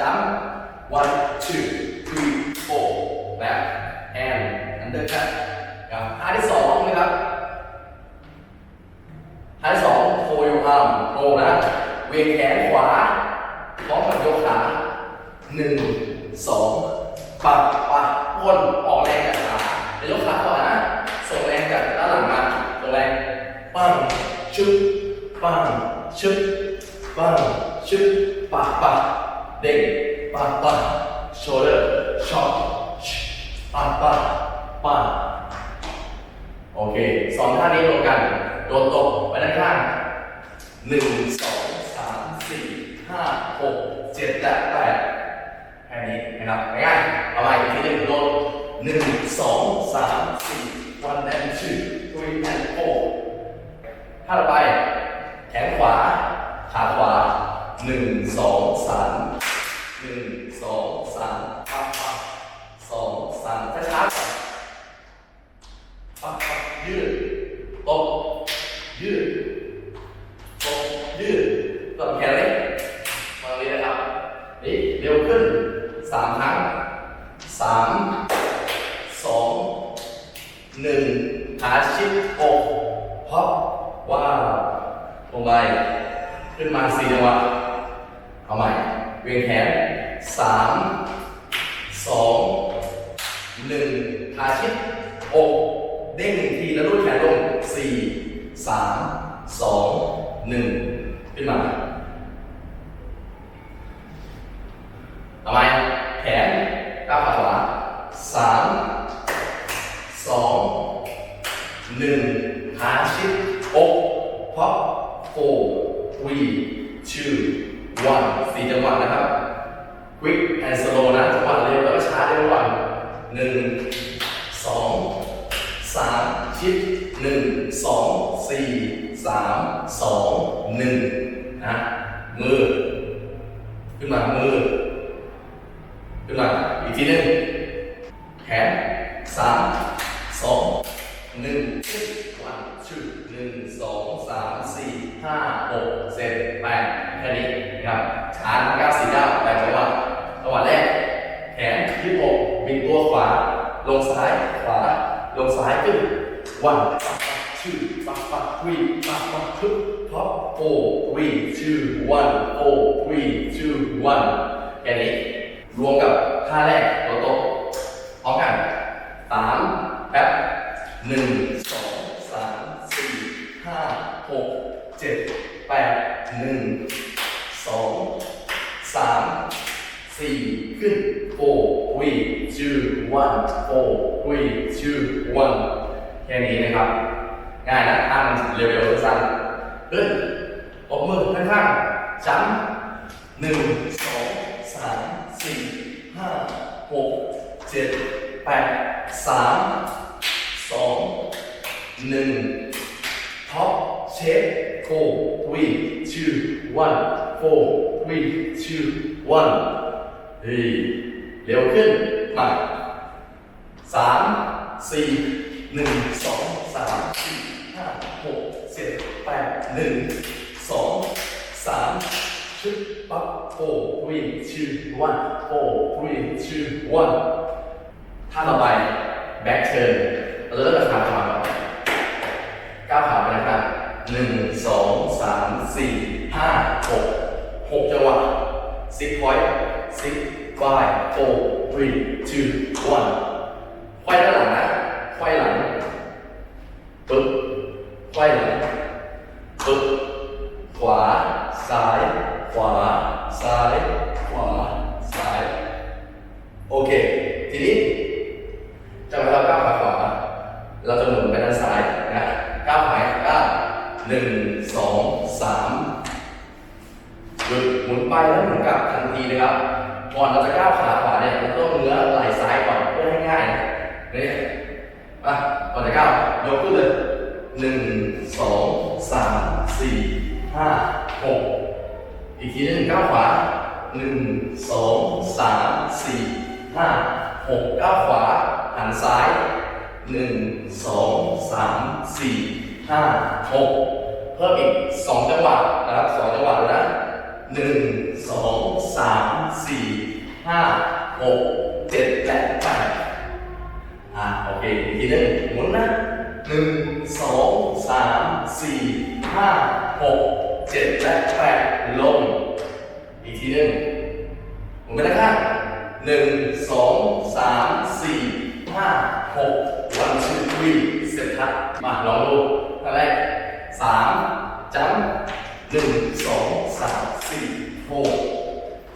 นะครับจัม one two three four แบบ and under cut ครับท่าที่สองนะครับท่าที่สอง hold your arm โตนะเวียงแขนขวาพร้อมกับยกขาหนึ่งสองปักปักก้นออกแรงจากขาเดี๋ยวยกขาก่อนนะส่งแรงจากด้านหลังมาส่งแรงปังชึบปังชึบปังชึบปักปัก เด้งปักปัก shoulder shot ปักปักปักโอเคสองท่านี้รวมกัน โดดตกไปด้านข้างหนึ่งสองสามสี่ห้าหกเจ็ดและแปดแค่นี้นะครับง่ายๆเอาใหม่อีกทีหนึ่งโดดหนึ่งสองสามสี่ one and two three and four ท่าต่อไป แขนขวา ขาขวาหนึ่งสองสามหนึ่งสองสามปั๊บปั๊บสองสามช้าๆก่อน ปักปักยืดตบยืดตบยืดต่อแขนเลยตรงนี้นะครับนี่เร็วขึ้นสามครั้งสามสอง หนึ่งขาชิดอกพับว้าวลงไปขึ้นมาสี่จังหวะเอาใหม่ เวียงแขนสามสองหนึ่งขาชิดอกเด้งหนึ่งทีแล้วรูดแขนลงสี่สามสองหนึ่งขึ้นมาเอาใหม่แขนก้าวขาขวาสามสอง หนึ่งขาชิดอกพับ four three two one สี่จังหวะนะครับ quick and slow นะจังหวะเร็วแล้วก็ช้าเร็วว่าหนึ่งสองสามชิดหนึ่งสองสี่สามสองหนึ่งนะมือขึ้นมามือขึ้นมาอีกทีหนึ่งแขนสามสองหนึ่ง นึ่งสองสามสี่ห้าหกเจ็ดแปดแค่นี้นะครับช้าเก้าสี่เก้าแปดจังหวะจังหวะแรก แขนยืดอกบิดตัวขวา ลงซ้ายขวา ลงซ้ายขึ้นวันปักปักชื่อปักปักวีปักปักทึบท็อปโฟวีชื่อวันโฟวีชื่อวันแค่นี้รวมกับท่าแรกตัวโต๊ะพร้อมกันสามแป๊บหนึ่งสามสี่ห้าหกเจ็ดแปดหนึ่งสองสามสี่ขึ้น four three two one four three two one แค่นี้นะครับ ง่ายนะถ้ามันเร็วๆสั้นๆขึ้นตบมือข้างๆจ้ำหนึ่งสองสามสี่ห้าหกเจ็ดแปดสามสองหนึ่งท็อปเชฟ four three two one four three two one เฮ้ยเร็วขึ้นมา สามสี่หนึ่งสองสามสี่ห้าหกเจ็ดแปดหนึ่งสองสามชึบปั๊บ four three two one four three two one ท่าต่อไป back turn เราจะเริ่มจากขาขวาก้าวขาไปนะครับหนึ่งสองสามสี่ห้าหกหกจังหวะ six point six five four three two one ควายด้านหลังนะควายหลังปึ๊บควายหลังปึ๊บขวา ซ้าย ขวา ซ้าย ขวา ซ้าย โอเค ทีนี้จะเวลาก้าวขาขวา เราจะหมุนไปด้านซ้ายนะก้าวขาก้าวหนึ่งสองสามหยุดหมุนไปแล้วหมุนกลับทันทีนะครับ ก่อนเราจะก้าวขาขวาเนี่ยเราต้องเนื้อไหล่ซ้ายก่อนเพื่อให้ง่ายนะนี่มาก่อนจะก้าว ยกขึ้นเลยหนึ่งสองสามสี่ห้าหกอีกทีหนึ่งก้าวขวาหนึ่งสองสามสี่ห้าหกก้าวขวาหันซ้ายหนึ่งสองสามสี่ห้าหกเพิ่มอีกสองจังหวะนะครับสองจังหวะเลยนะหนึ่งสองสามสี่ห้าหกเจ็ดและแปดอะโอเคอีกทีหนึ่งหมุนนะ หนึ่งสองสามสี่ห้าหกเจ็ดและแปดลง อีกทีหนึ่งหมุนไปด้านข้างหนึ่งสองสามสี่ห้าหกวันชื่อวีเสร็จครับมาลองดูท่าแรกสามจัมหนึ่งสองสามสี่หก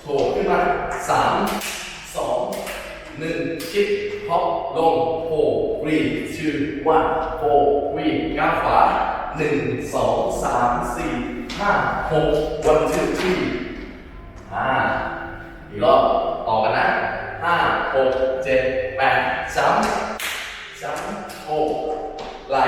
โถขึ้นมาสามสองหนึ่งชิดฮอปลงโฟรี ชื่อวันโฟรีก้าวขวาหนึ่งสองสามสี่ห้าหกวันชื่อวีอ่าอีกรอบต่อกันนะห้าหกเจ็ดแปดซ้ำซ้ำหกไหล่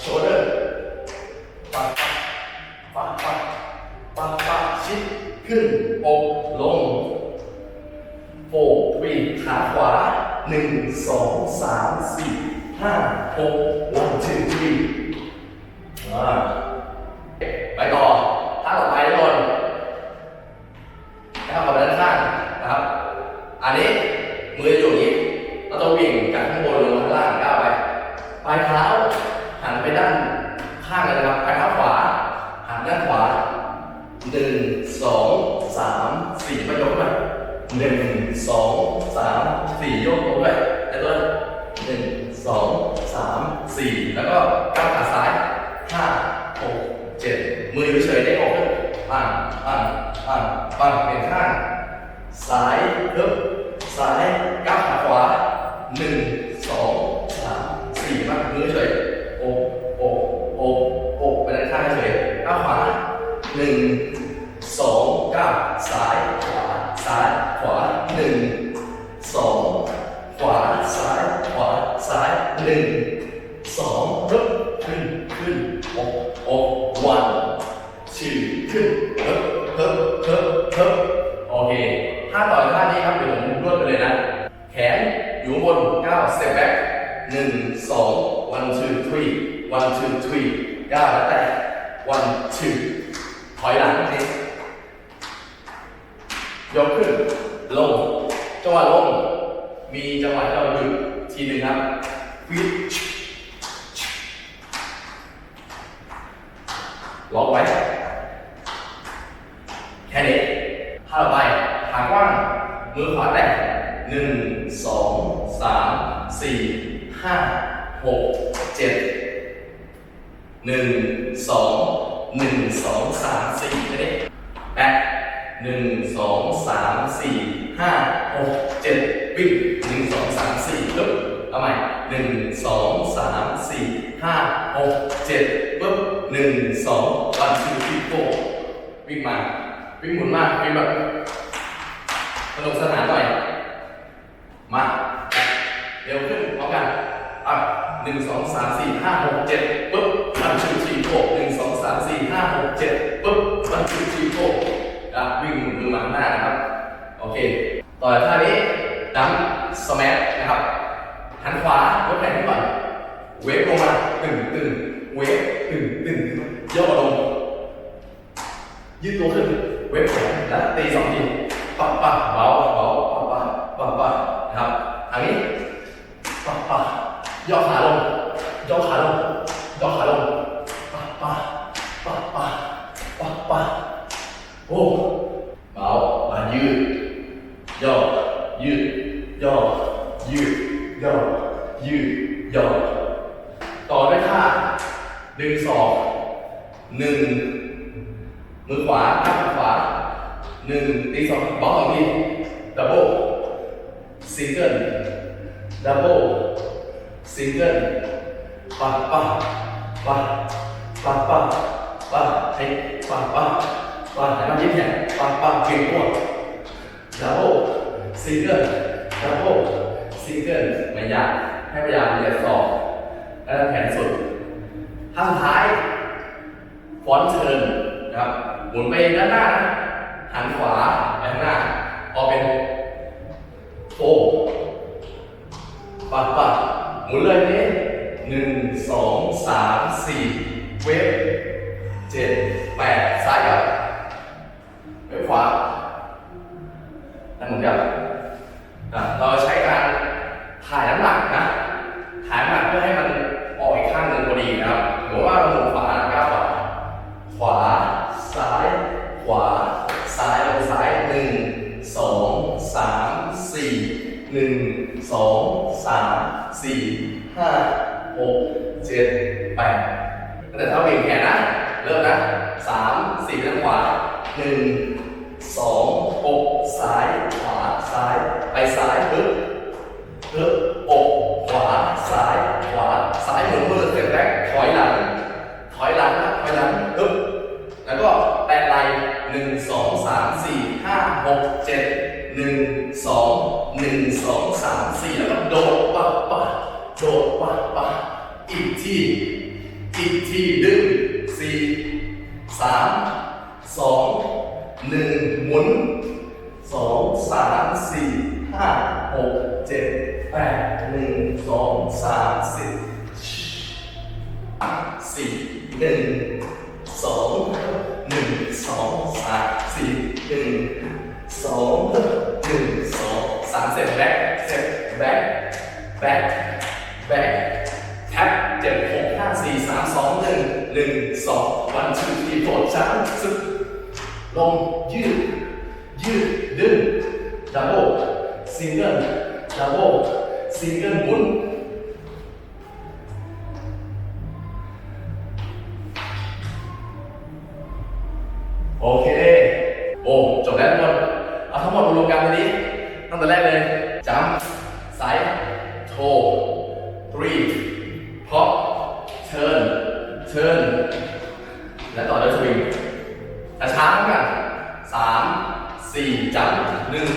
โชเดอร์ปัดปัดปัดปัดปัดชิดขึ้นอกลงโฟวีขาขวาหนึ่งสองสามสี่ ห้าหกวันชื่อทีอ่าไปต่อท่าต่อไปทุกคนนะครับกับด้านข้างนะครับ อันนี้มืออยู่อย่างนี้ เราจะวิ่งจากข้างบนลงมาข้างล่างก้าวไป ปลายเท้าหันไปด้านข้างเลยนะครับ ปลายเท้าาย เต็ปแบ็กหนึ่งสอง one two three one two three ก้าแล้วแต่ one two ถอยหลังนิดยกขึ้น ลง จังหวะลง มีจังหวะให้เราหยุดทีหนึ่งครับวิดล็อกไว้ แค่นี้ถ้าเราไป หางกว้าง มือขวาแตะหนึ่งสอง สี่ห้าหกเจ็ดหนึ่งสองหนึ่งสองสามสี่นี่แปะหนึ่งสองสามสี่ห้าหกเจ็ดวิ่งหนึ่งสองสามสี่ปึ๊บเอาใหม่หนึ่งสองสามสี่ห้าหกเจ็ดปึ๊บหนึ่งสองวันทูทีโฟวิ่งมา วิ่งหมุนมากวิ่งแบบสนุกสนานหน่อย มา เร็วขึ้นพร้อมกันอะหนึ่งสองสามสี่ห้าหกเจ็ดปุ๊บวันชูชีโฟหนึ่งสองสามสี่ห้าหกเจ็ดปุ๊บวันชูชีโฟอะวิ่งหมุนมือมาข้างหน้านะครับ โอเค ต่อจากท่านี้ดัมสแมันะครับ หันขวายกแขนขึ้นก่อน เวฟลงมาตึงตึงเวฟตึงตึงย่อลง ยืดตัว ขึ้น เวฟแขนแล้วตีสองทีปักปักเบาเบาปักปักปักปักนะครับทางนี้ปักปักย่อขาลงย่อขาลงย่อขาลงปักปักปักปักปักปักโอ้เบามายืดย่อยืดย่อยืดย่อยืดย่อต่อด้วยท่าดึงศอกหนึ่ง มือขวาข้างขวาหนึ่งตีสองบล็อกสองทีดับเบิลซิงเกิลดับเบิลซิงเกิลปัดปัดปัดปัดปัดปัดให้ปัดปัดปัดให้มันยิ้มแย้มปัดปัดเก่งกว่าดับเบิลซิงเกิลดับเบิลซิงเกิลไม่ยากให้พยายามเหยียดศอกแล้วแขนสุดท่าสุดท้ายฟอนต์เชิญ ครับหมุนไปด้านหน้านะหันขวาไปข้างหน้าพอเป็นโฟปัดปัดหมุนเลยเนี่หนึ่งสองสามสี่เวฟเจ็ดแปดซ้ายกับเวฟขวาอันหมุนกับเราใช้การถ่ายน้ำหนักนะ สี่ห้าหกเจ็ดแปดหนึ่งสองสามสี่สี่หนึ่งสองหนึ่งสองสามสี่หนึ่งสองหนึ่งสองสามเสร็จแบ็คเสร็จแบ็คแบ็คแบ็คแท็บเจ็ดหกห้าสี่สามสองหนึ่งหนึ่งสองวันชื่อที่โปรดช้างสุดลงยืดยืดดึง ดับเบิลซิงเกิลดับเบิลซิงเกิลหมุนโอเค โอ้จบแล้วทุกคนเอาทั้งหมดมารวมกันทีนี้ ตั้งแต่แรกเลยจัมไซด์โททรีพ็อปเชิญเชิญและต่อด้วยสวิงช้าๆเหมือนกันสามสี่จัมหนึ่ง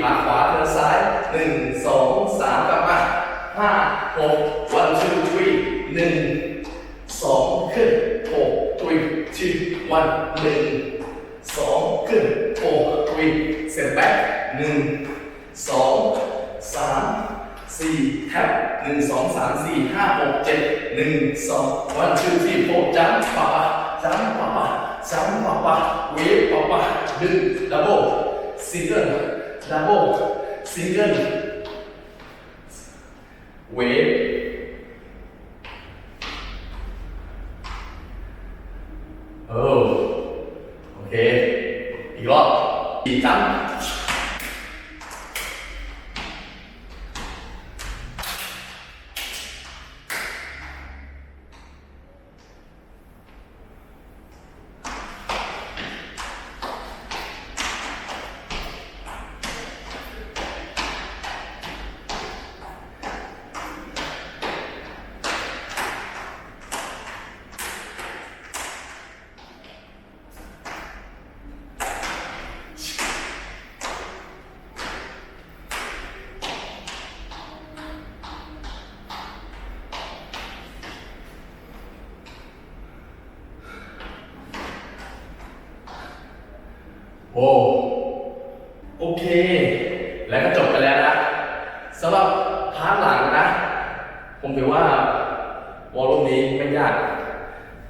ขาขวาเทินซ้ายหนึ่งสองสามกลับมาห้าหกวันชื่อวีหนึ่งสองขึ้นโฟวีชื่อวันหนึ่งสองขึ้นโฟวีเสร็จแบ็คหนึ่งสองสามสี่แท็บหนึ่งสองสามสี่ห้าหกเจ็ดหนึ่งสองวันชื่อที่โฟจัมปะปะจัมปะปะจัมปะปะเวฟปะปะดึงดับเบิลซิงเกิล ดับเบิลซิงเกิลเวฟเออโอเคอีกรอบอีกจัมโอ้โอเค แล้วก็จบไปแล้วนะสำหรับพาร์ทหลังนะ ผมถือว่าวอลลุ่มนี้ไม่ยาก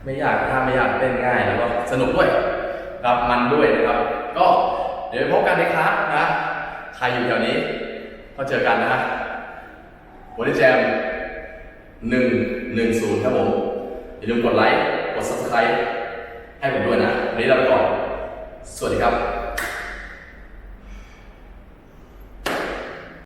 ไม่ยากถ้าไม่ยากเล่นง่าย แล้วก็สนุกด้วยรับมันด้วยนะครับ ก็เดี๋ยวพบกันในคลาสนะใครอยู่แถวนี้ก็เจอกันนะวันนี้แจมหนึ่งหนึ่งศูนย์ครับผมอย่าลืมกดไลค์กด subscribe ให้ผมด้วยนะวันนี้เราไปก่อน สวัสดีครับ